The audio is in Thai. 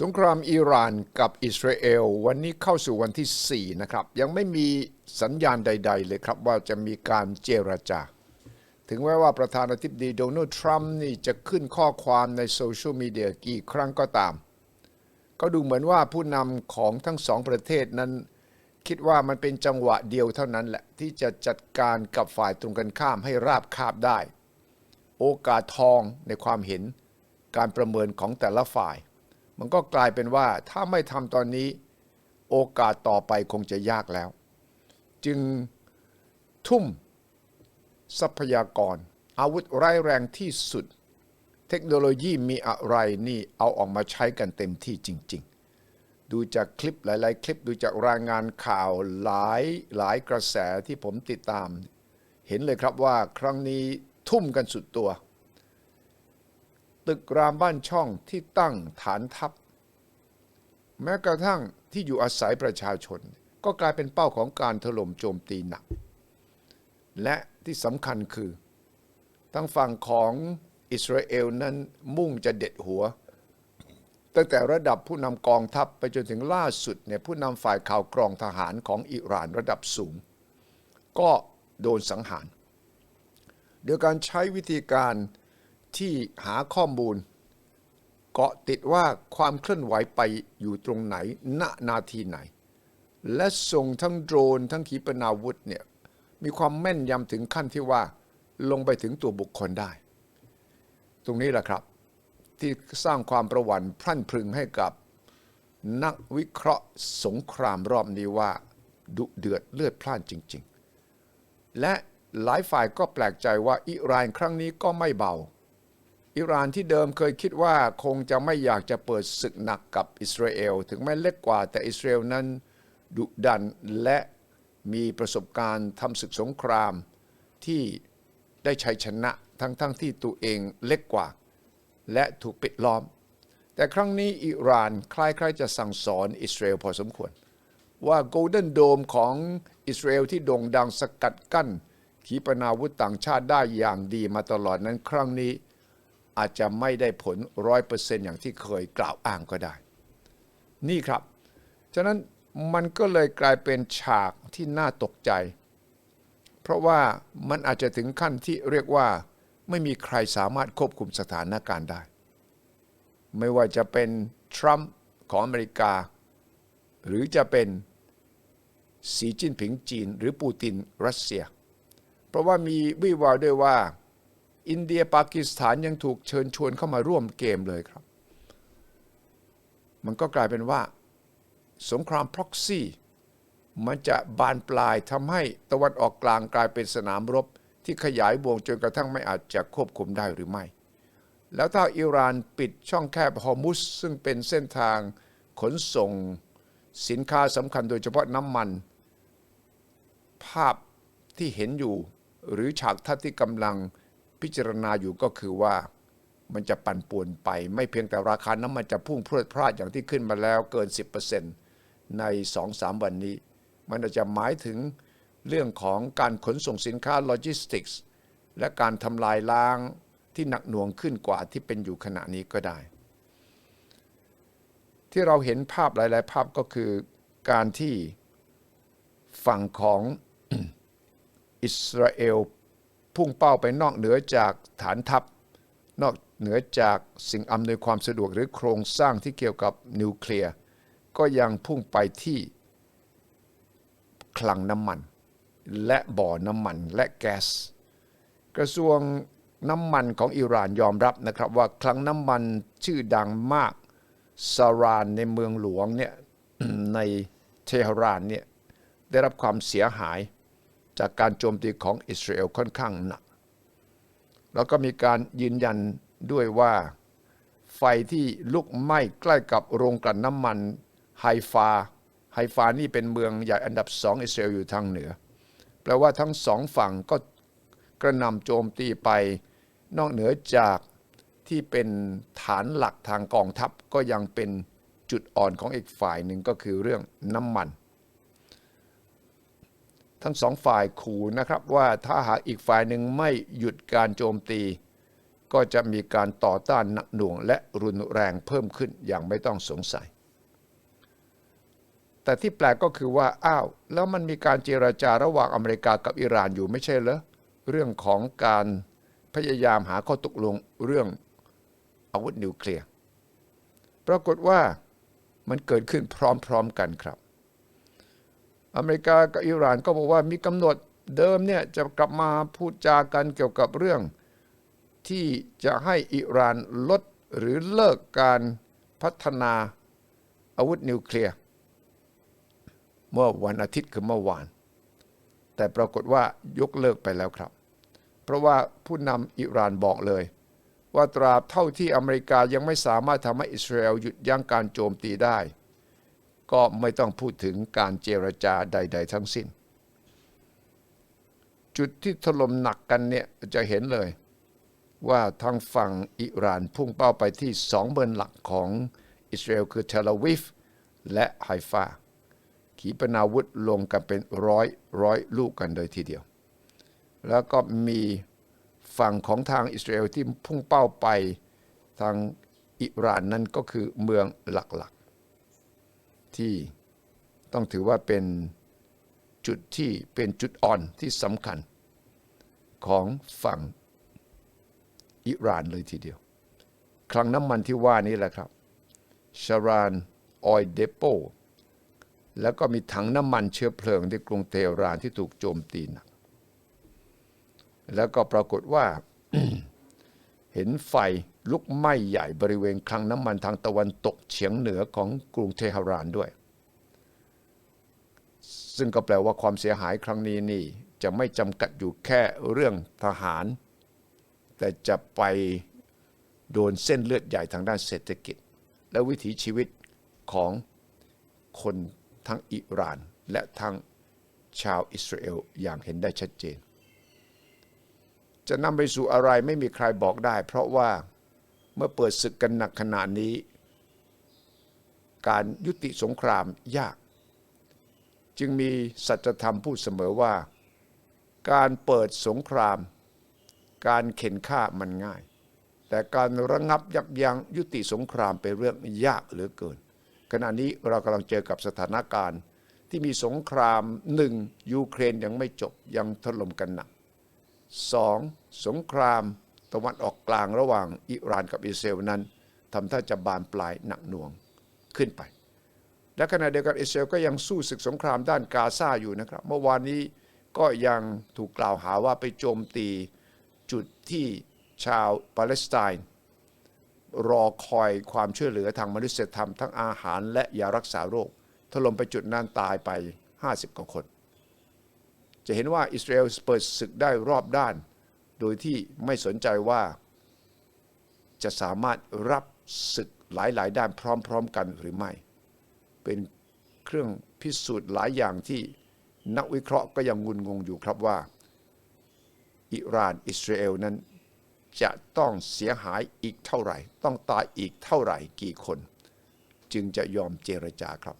สงครามอิหร่านกับอิสราเอลวันนี้เข้าสู่วันที่ 4 นะครับ ยังไม่มีสัญญาณใด ๆ เลยครับว่าจะมีการเจรจา ถึงแม้ว่าประธานาธิบดีโดนัลด์ทรัมป์นี่จะขึ้นข้อความในโซเชียลมีเดียกี่ครั้งก็ตาม ก็ดูเหมือนว่าผู้นำของทั้งสองประเทศนั้น คิดว่ามันเป็นจังหวะเดียวเท่านั้นแหละที่จะจัดการกับฝ่ายตรงกันข้ามให้ราบคาบได้ โอกาสทองในความเห็นการประเมินของแต่ละฝ่าย มันก็กลายเป็นว่าถ้าไม่ทำตอนนี้โอกาสต่อไปคงจะยากแล้ว จึงทุ่มทรัพยากร อาวุธร้ายแรงที่สุด เทคโนโลยีมีอะไรนี่เอาออกมาใช้กันเต็มที่จริง ๆ ดูจากคลิปหลายๆ คลิปดูจากรายงานข่าวหลายหลายกระแสที่ผมติดตาม เห็นเลยครับว่าครั้งนี้ทุ่มกันสุดตัว ตึกรามบ้านช่องที่ตั้งฐานทัพ แม้กระทั่งที่อยู่อาศัยประชาชน ก็กลายเป็นเป้าของการถล่มโจมตีหนัก และที่สำคัญคือทั้งฝั่งของอิสราเอลนั้นมุ่งจะเด็ดหัว ตั้งแต่ระดับผู้นำกองทัพไปจนถึงล่าสุดเนี่ยผู้นำฝ่ายข่าวกรองทหารของอิหร่านระดับสูง ก็โดนสังหารโดยการใช้วิธีการ ที่หาข้อมูล เกาะติดว่าความเคลื่อนไหวไปอยู่ตรงไหนณนาทีไหน และส่งทั้งโดรนทั้งขีปนาวุธเนี่ยมีความแม่นยำถึงขั้นที่ว่าลงไปถึงตัวบุคคลได้ ตรงนี้แหละครับ ที่สร้างความประวัติพรั่นพรึงให้กับนักวิเคราะห์สงครามรอบนี้ว่า ดุเดือดเลือดพล่านจริง ๆ และหลายฝ่ายก็แปลกใจว่าอิหร่านครั้งนี้ก็ไม่เบา อิหร่านที่เดิมเคยคิดว่าคงจะไม่อยากจะเปิดศึกหนักกับอิสราเอล ถึงแม้เล็กกว่าแต่อิสราเอลนั้นดุดันและมีประสบการณ์ทำศึกสงครามที่ได้ชัยชนะทั้งๆทที่ตัวเองเล็กกว่า และถูกปิดล้อม แต่ครั้งนี้อิหร่านคล้ายๆ จะสั่งสอนอิสราเอลพอสมควร ว่าโกลเด้นโดมของอิสราเอลที่โด่งดังสกัดกั้นขีปนาวุธต่างชาติได้อย่างดีมาตลอดนั้นครั้งนี้ อาจจะไม่ได้ผลร้อยเปอร์เซ็นต์อย่างที่เคยกล่าวอ้างก็ได้ นี่ครับ ฉะนั้นมันก็เลยกลายเป็นฉากที่น่าตกใจ เพราะว่ามันอาจจะถึงขั้นที่เรียกว่า ไม่มีใครสามารถควบคุมสถานการณ์ได้ ไม่ว่าจะเป็นทรัมป์ของอเมริกา หรือจะเป็นสีจิ้นผิงจีน หรือปูตินรัสเซีย เพราะว่ามีวิวาวด้วยว่า อินเดียปากีสถานยังถูกเชิญชวนเข้ามาร่วมเกมเลยครับ มันก็กลายเป็นว่า สงครามพ็อกซี่มันจะบานปลายทำให้ตะวันออกกลางกลายเป็นสนามรบ ที่ขยายวงจนกระทั่งไม่อาจจะควบคุมได้หรือไม่ แล้วถ้าอิหร่านปิดช่องแคบฮอร์มุสซึ่งเป็นเส้นทางขนส่งสินค้าสำคัญโดยเฉพาะน้ำมัน ภาพที่เห็นอยู่ หรือฉากทัศน์ที่กำลัง พิจารณาอยู่ก็คือว่ามันจะปั่นป่วนไป ไม่เพียงแต่ราคาน้ำมันจะพุ่งพรวดพลาดอย่างที่ขึ้นมาแล้วเกิน 10%ใน 2-3 วันนี้ มันอาจจะหมายถึงเรื่องของการขนส่งสินค้าโลจิสติกส์และการทำลายล้างที่หนักหน่วงขึ้นกว่าที่เป็นอยู่ขณะนี้ก็ได้ ที่เราเห็นภาพหลาย ๆ ภาพก็คือการที่ฝั่งของอิสราเอล พุ่งเป้าไปนอกเหนือจากฐานทัพ นอกเหนือจากสิ่งอำนวยความสะดวกหรือโครงสร้างที่เกี่ยวกับนิวเคลียร์ก็ยังพุ่งไปที่คลังน้ำมัน และบ่อน้ำมันและแก๊สกระทรวงน้ำมันของอิหร่านยอมรับนะครับว่าคลังน้ำมันชื่อดังมากซารานในเมืองหลวงเนี่ยในเทหรานเนี่ยได้รับความเสียหาย จากการโจมตีของอิสราเอลค่อนข้างหนัก แล้วก็มีการยืนยันด้วยว่าไฟที่ลุกไหม้ใกล้กับโรงกลั่นน้ำมันไฮฟา ไฮฟานี่เป็นเมืองใหญ่อันดับสองอิสราเอลอยู่ทางเหนือ แปลว่าทั้งสองฝั่งก็กระนำโจมตีไป นอกเหนือจากที่เป็นฐานหลักทางกองทัพก็ยังเป็นจุดอ่อนของอีกฝ่ายหนึ่งก็คือเรื่องน้ำมัน ทั้งสองฝ่ายขู่นะครับว่าถ้าหากอีกฝ่ายหนึ่งไม่หยุดการโจมตี ก็จะมีการต่อต้านหนักหน่วง และรุนแรงเพิ่มขึ้นอย่างไม่ต้องสงสัย แต่ที่แปลกก็คือว่าอ้าวแล้วมันมีการเจราจาระหว่างอเมริกากับอิหร่านอยู่ไม่ใช่เหรอเรื่องของการพยายามหาข้อตกลงเรื่องอาวุธนิวเคลียร์ปรากฏว่ามันเกิดขึ้นพร้อมๆกันครับ อเมริกากับอิหร่านก็บอกว่ามีกำหนดเดิมเนี่ยจะกลับมาพูดจากันเกี่ยวกับเรื่อง ที่จะให้อิหร่านลดหรือเลิกการพัฒนาอาวุธนิวเคลียร์เมื่อวันอาทิตย์คือเมื่อวาน แต่ปรากฏว่ายกเลิกไปแล้วครับ เพราะว่าผู้นำอิหร่านบอกเลย ว่าตราบเท่าที่อเมริกายังไม่สามารถทำให้อิสราเอลหยุดยั้งการโจมตีได้ ก็ไม่ต้องพูดถึงการเจรจาใด ๆ ทั้งสิ้น จุดที่ถล่มหนักกันเนี่ยจะเห็นเลยว่าทางฝั่งอิหร่านพุ่งเป้าไปที่สองเมืองหลักของอิสราเอลคือเทลอาวิฟและไฮฟาขีปนาวุธลงกันเป็นร้อยร้อยลูกกันเลยทีเดียว แล้วก็มีฝั่งของทางอิสราเอลที่พุ่งเป้าไปทางอิหร่านนั่นก็คือเมืองหลัก ที่ต้องถือว่าเป็นจุดที่เป็นจุดอ่อนที่สำคัญของฝั่งอิหร่านเลยทีเดียว คลังน้ำมันที่ว่านี้แหละครับชารานออยเดโปแล้วก็มีถังน้ำมันเชื้อเพลิงที่กรุงเทหรานที่ถูกโจมตีหนัก แล้วก็ปรากฏว่าเห็นไฟ ลุกไหม้ใหญ่บริเวณคลังน้ำมันทางตะวันตกเฉียงเหนือของกรุงเทหะรานด้วย ซึ่งก็แปลว่าความเสียหายครั้งนี้นี่จะไม่จำกัดอยู่แค่เรื่องทหาร แต่จะไปโดนเส้นเลือดใหญ่ทางด้านเศรษฐกิจ และวิถีชีวิตของคนทั้งอิหร่านและทั้งชาวอิสราเอลอย่างเห็นได้ชัดเจน จะนำไปสู่อะไรไม่มีใครบอกได้ เพราะว่า เมื่อเปิดศึกกันหนักขนาดนี้ การยุติสงครามยาก จึงมีสัจธรรมพูดเสมอว่า การเปิดสงคราม การเข็นฆ่ามันง่าย แต่การระงับยับยั้งยุติสงครามเป็นเรื่องยากเหลือเกิน ขณะนี้เรากำลังเจอกับสถานการณ์ที่มีสงครามหนึ่งยูเครนยังไม่จบยังถล่มกันหนักสองสงคราม ตะวันออกกลางระหว่างอิหร่านกับอิสราเอลนั้นทำท่าจะบานปลายหนักหน่วงขึ้นไป และขณะเดียวกันอิสราเอลก็ยังสู้ศึกสงครามด้านกาซาอยู่นะครับ เมื่อวานนี้ก็ยังถูกกล่าวหาว่าไปโจมตีจุดที่ชาวปาเลสไตน์รอคอยความช่วยเหลือทางมนุษยธรรมทั้งอาหารและยารักษาโรค ถล่มไปจุดนั้นตายไป 50กว่าคน จะเห็นว่าอิสราเอลเปิดศึกได้รอบด้าน โดยที่ไม่สนใจว่าจะสามารถรับศึกหลายๆ ด้านพร้อม ๆ กันหรือไม่ เป็นเครื่องพิสูจน์หลายอย่างที่นักวิเคราะห์ก็ยังงุนงงอยู่ครับว่า อิหร่านอิสราเอลนั้นจะต้องเสียหายอีกเท่าไหร่ ต้องตายอีกเท่าไหร่กี่คน จึงจะยอมเจรจาครับ